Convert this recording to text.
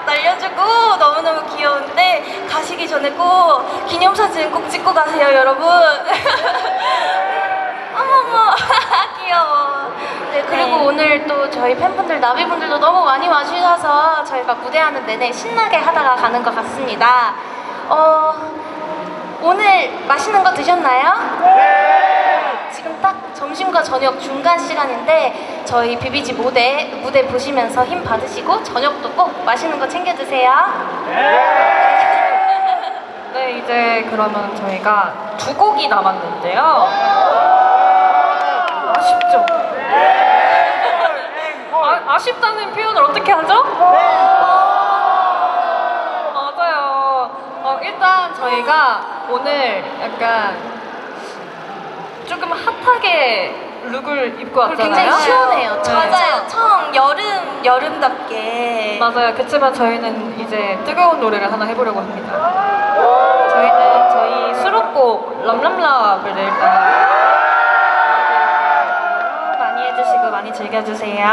막 날려주고 너무너무 귀여운데 가시기 전에 꼭 기념사진 꼭 찍고 가세요 여러분. 어머머. 귀여워. 네 그리고 네. 오늘 또 저희 팬분들 나비분들도 너무 많이 와주셔서 저희가 무대하는 내내 신나게 하다가 가는 것 같습니다. 어 오늘 맛있는 거 드셨나요? 지금 딱 점심과 저녁 중간 시간인데 저희 비비지 무대 무대 보시면서 힘 받으시고 저녁도 꼭 맛있는 거 챙겨 드세요. 네, 이제 그러면 저희가 두 곡이 남았는데요. 아쉽죠? 아, 아쉽다는 표현을 어떻게 하죠? 맞아요. 어, 일단 저희가 오늘 약간 조금 핫하게 룩을 입고 왔잖아요. 굉장히 시원해요. 네. 맞아요. 청 여름 여름답게. 맞아요. 그렇지만 저희는 이제 뜨거운 노래를 하나 해보려고 합니다. 저희는 저희 수록곡 럼럼럽을 일단 많이 해주시고 많이 즐겨주세요.